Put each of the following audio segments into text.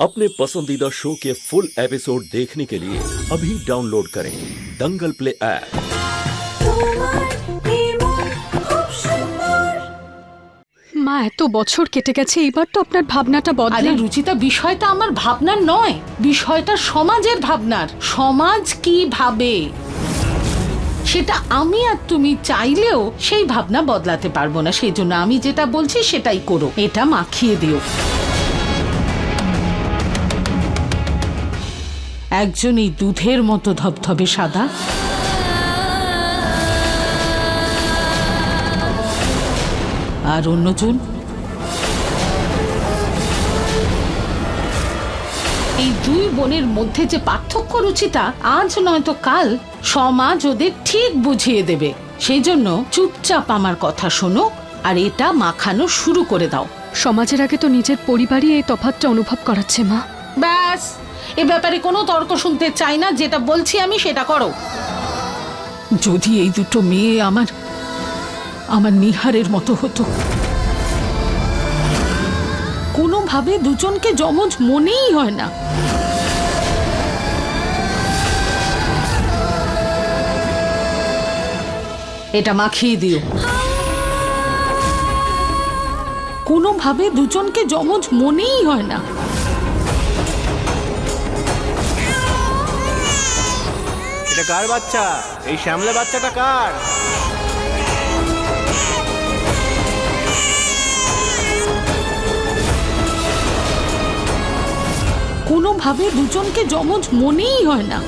अपने पसंदीदा शो के फुल एपिसोड देखने के लिए अभी डाउनलोड करें दंगल प्ले ऐप তোমার নির্মল খুব সুন্দর মা এত বছর কেটে গেছে এইবার তো আপনার ভাবনাটা আরে বদলে রুচিতা বিষয়টা আমার ভাবনার নয় বিষয়টা সমাজের ভাবনার সমাজ কি ভাবে সেটা আমি আর তুমি চাইলেও সেই ভাবনা বদলাতে পারবো না সেই জন্য আমি যেটা বলছি সেটাই করো এটা মাখিয়ে দিও একজন এই দুধের মতো ধবধবে সাদা। আর অন্যজন? এই দুই বোনের মধ্যে যে পার্থক্য রুচিতা আজ নয়তো কাল সমাজ ওদের ঠিক বুঝিয়ে দেবে। সেই জন্য চুপচাপ আমার কথা শোনো আর এটা মাখানো শুরু করে দাও। সমাজের আগে তো নিজের পরিবারই এই তফাৎটা অনুভব করাচ্ছে মা। ব্যাস। এ ব্যাপারে কোনো তর্ক শুনতে চাই না, যেটা বলছি আমি সেটা করো। যদি এই দুটো মেয়ে আমার আমার নিহারের মতো হতো। কোনোভাবে দুজনকে জমজ মনেই হয় না। এটা মাখিয়ে দিও। কোনোভাবে দুজনকে জমজ মনেই হয় না। এটা কার বাচ্চা? এই শ্যামলা বাচ্চাটা কার? কোনোভাবে দুজনকে জমজ মনেই হয় না।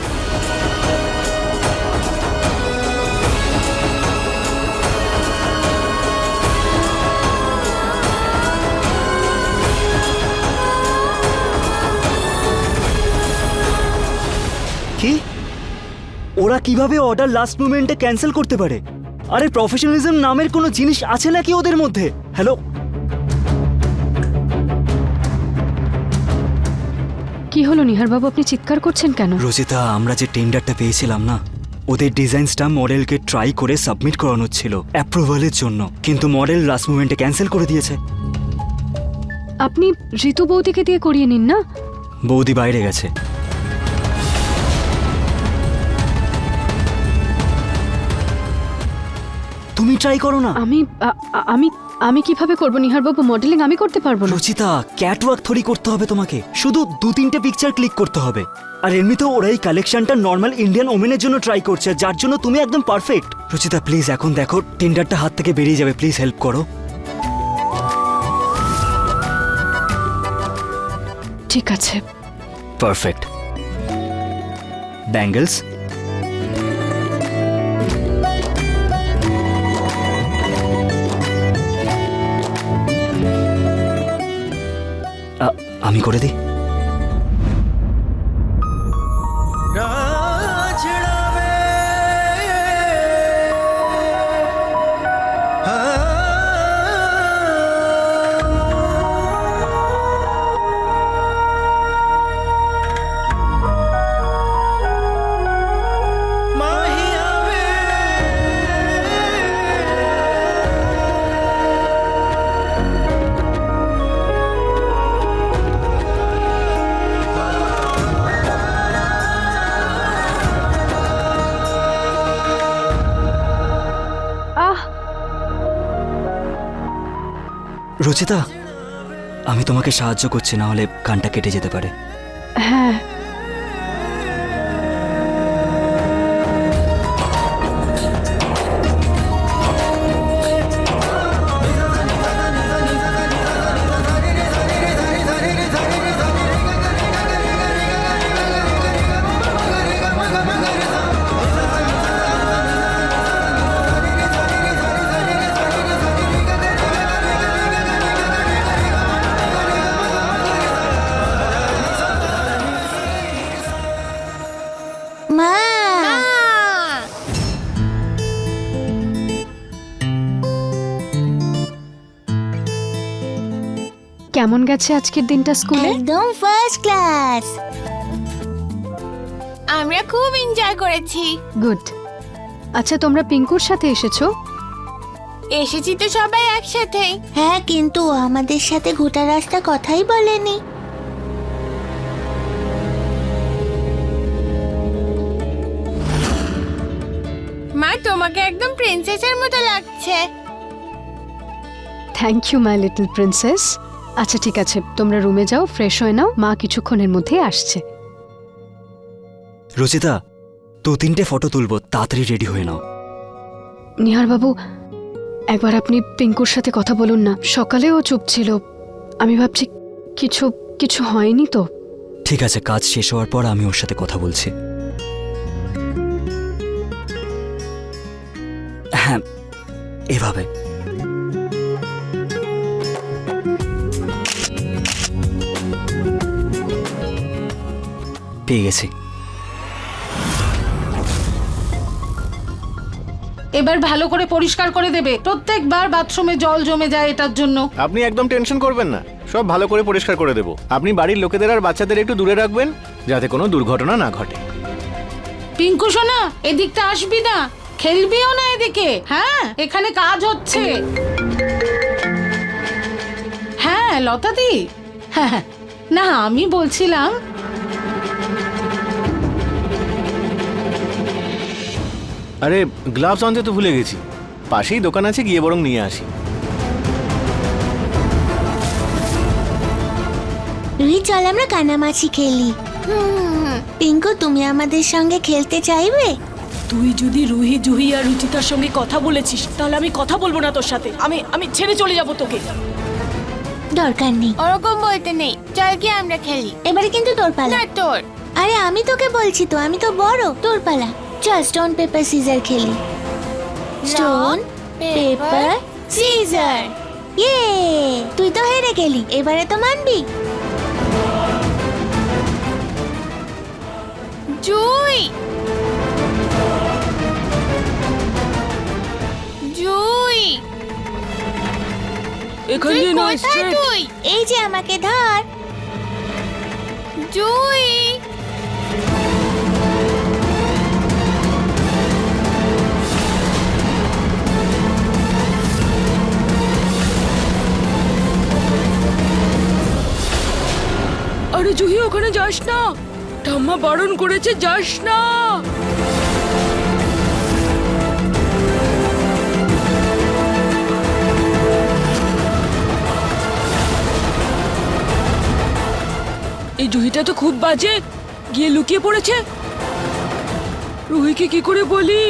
কি? ওরা কীভাবে অর্ডার লাস্ট মুমেন্টে ক্যান্সেল করতে পারে? আরে প্রফেশনালিজম নামের কোনো জিনিস আছে নাকি ওদের মধ্যে? হ্যালো কি হলো নিহারবাবু আপনি চিৎকার করছেন কেন? রোজিতা আমরা যে টেন্ডারটা পেয়েছিলাম না ওদের ডিজাইনসটা মডেলকে ট্রাই করে সাবমিট করানো ছিল অ্যাপ্রুভালের জন্য। কিন্তু মডেল লাস্ট মুমেন্টে ক্যান্সেল করে দিয়েছে। আপনি ঋতু বৌদিকে দিয়ে করিয়ে নিন না? বৌদি বাইরে গেছে। তুমি ট্রাই করো না। আমি আ- আ- আমি আমি কীভাবে করব নিহারবাবু? মডেলিং আমি করতে পারব না। রচিতা ক্যাটওয়ার্ক থরি করতে হবে তোমাকে। শুধু দু তিনটে পিকচার ক্লিক করতে হবে। আর এমনিতেও ওরা এই কালেকশনটা নর্মাল ইন্ডিয়ান ওমেনের জন্য ট্রাই করছে যার জন্য তুমি একদম পারফেক্ট রচিতা প্লিজ এখন দেখো টেন্ডারটা হাত থেকে বেরিয়ে যাবে। প্লিজ হেল্প করো। ঠিক আছে। পারফেক্ট ব্যাঙ্গলস আমি করে দিই। রচিতা আমি তোমাকে সাহায্য করছি না হলে গানটা কেটে যেতে পারে। হ্যাঁ। কেমন গেছে আজকের দিনটা স্কুলে? একদম ফার্স্ট ক্লাস আমরা খুব এনজয় করেছি। গুড আচ্ছা তোমরা পিঙ্কুর সাথে এসেছ? এসেছি তো সবাই একসাথে। হ্যাঁ কিন্তু আমাদের সাথে গোটা রাস্তা কথাই বলেনি। মা তোমাকে একদম প্রিন্সেসের মতো লাগছে। Thank you my little princess আচ্ছা ঠিক আছে। তোমরা রুমে যাও ফ্রেশ হয়ে নাও। মা কিছুক্ষণের মধ্যেই আসছে। রচিতা দু তিনটে ফটো তুলবো তাড়াতাড়ি রেডি হয়ে নাও। নিহার বাবু একবার আপনি পিঙ্কুর সাথে কথা বলুন না। সকালেও চুপ ছিল। আমি ভাবছি কিছু কিছু হয়নি তো? ঠিক আছে কাজ শেষ হওয়ার পর আমি ওর সাথে কথা বলছি। হ্যাঁ এভাবে। পেয়ে গেছি। এবার ভালো করে পরিষ্কার করে দেবে। প্রত্যেকবার বাথরুমে জল জমে যায় এটার জন্য। আপনি একদম টেনশন করবেন না। সব ভালো করে পরিষ্কার করে দেবো। আপনি বাড়ির লোকেদের আর বাচ্চাদের একটু দূরে রাখবেন যাতে কোনো দুর্ঘটনা না ঘটে। পিঙ্কু সোনা এদিকটা আসবি না? খেলবিও না এদিকে হ্যাঁ? এখানে কাজ হচ্ছে। হ্যাঁ লতাদি। হ্যাঁ হ্যাঁ। না আমি বলছিলাম আরে গ্লাভস আনতে তো ভুলে গেছি। পাশেই দোকান আছে গিয়ে বরং নিয়ে আসি। রুহি চল আমরা কানামাছি খেলি। পিঙ্কু তুমি আমাদের সঙ্গে খেলতে চাইবে? তুই যদি রুহি জুহি আর রুচিতার সঙ্গে কথা বলেছিস তাহলে আমি কথা বলব না তোর সাথে। আমি আমি ছেড়ে চলে যাব তোকে। দরকার নেই। ওরকম বলতে নেই। চল কি আমরা খেলি। এবারে কিন্তু তোর পালা। তোর। আরে আমি তোকে বলছি তো আমি তো বড়। তোর পালা। চল স্টোন পেপার সিজার খেলি স্টোন পেপার সিজার ইয়ে তুই তো হেরে গেলি এবারে তো মানবি। জুই! জুই! এখানে তুই? এই যে আমাকে ধর। জুই! আরে জুহি, ওখানে যাস না। ঠাম্মা বারণ করেছে, যাস না। এই জুহিটা তো খুব বাজে, গিয়ে লুকিয়ে পড়েছে। রুহিকে কি করে বলি?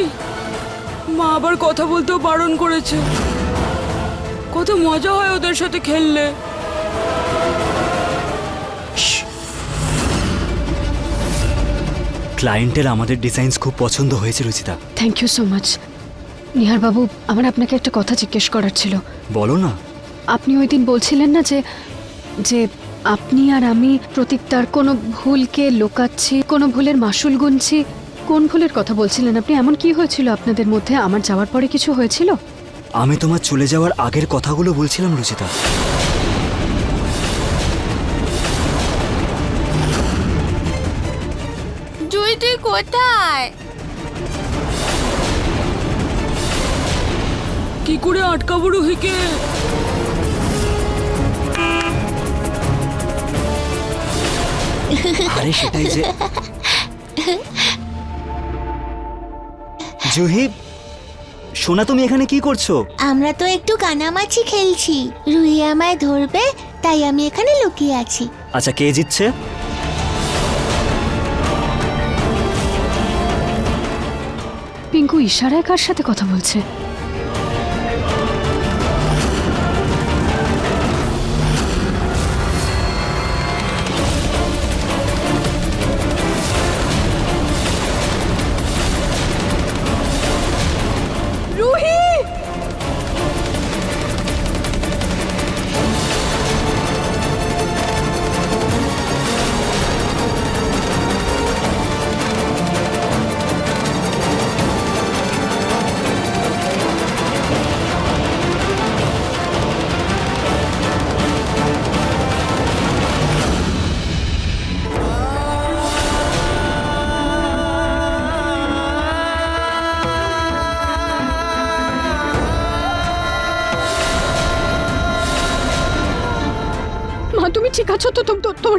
মা আবার কথা বলতেও বারণ করেছে। কত মজা হয় ওদের সাথে খেললে। ক্লায়েন্টের আমাদের ডিজাইনস খুব পছন্দ হয়েছে Ruchita. Thank you so much Nihar বাবু আমার আপনাকে একটা কথা জিজ্ঞেস করার ছিল। বলো না। আপনি ওই দিন বলছিলেন না যে যে আপনি আর আমি প্রতীকটার কোনো ভুলকে লোকাচ্ছি কোনো ভুলের মাসুল গুনছি। কোন ভুলের কথা বলছিলেন আপনি? এমন কি হয়েছিল আপনাদের মধ্যে? আমার যাওয়ার পরে কিছু হয়েছিল? আমি তোমার চলে যাওয়ার আগের কথাগুলো বলছিলাম রচিতা। কোথায়? কি করে আটকাবো রুহিকে? আরে সেটাই যে জুহি সোনা তুমি এখানে কি করছ? আমরা তো একটু কানামাছি খেলছি। রুহি আমায় ধরবে তাই আমি এখানে লুকিয়ে আছি। আচ্ছা কে জিতছে? পিঙ্কু ইশারায় কার সাথে কথা বলছে?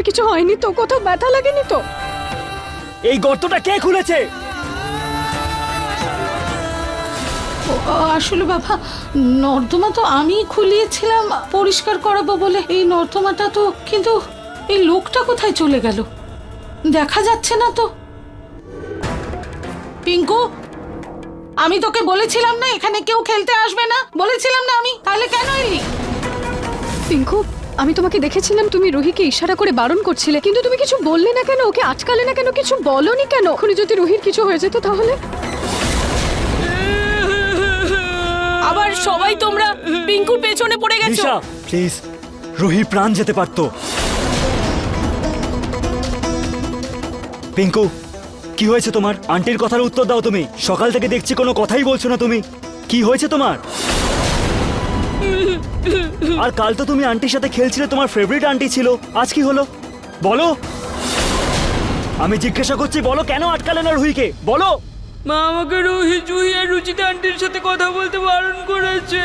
কিছু হয়নি তো? কোথাও ব্যথা লাগেনি তো? এই গর্তটা কে খুলেছে? আসলে বাবা নর্দমা তো আমি খুলিয়েছিলাম পরিষ্কার করাবো বলে। এই নর্দমাটা তো কিন্তু এই লোকটা কোথায় চলে গেল? দেখা যাচ্ছে না তো। পিঙ্কু আমি তোকে বলেছিলাম না এখানে কেউ খেলতে আসবে না? বলেছিলাম না আমি? তাহলে কেন এলি? পিঙ্কু আমি তোমাকে দেখেছিলাম তুমি রুহিকে ইশারা করে বারণ করছিলে। কিন্তু তুমি কিছু বললে না কেন? ওকে আটকালে না কেন? কিছু বলনি কেন? ওখানে যদি রুহির কিছু হয়ে যেত তাহলে? আবার সবাই তোমরা পিঙ্কুর পেছনে পড়ে গেছো। প্লিজ রুহির প্রাণ যেতে পারতো। পিঙ্কু কি হয়েছে তোমার? আন্টির কথার উত্তর দাও তুমি। সকাল থেকে দেখছি কোনো কথাই বলছো না তুমি। কি হয়েছে তোমার? আর কাল তো তুমি আন্টির সাথে খেলছিলে, তোমার ফেভারিট আন্টি ছিল। আজ কি হলো? বলো। আমি জিজ্ঞাসা করছি, বলো কেন আটকালে না রুহিকে? বলো। মা আমাকে রুহি, জুহি আর রুচিতা আন্টির সাথে কথা বলতে বারণ করেছে।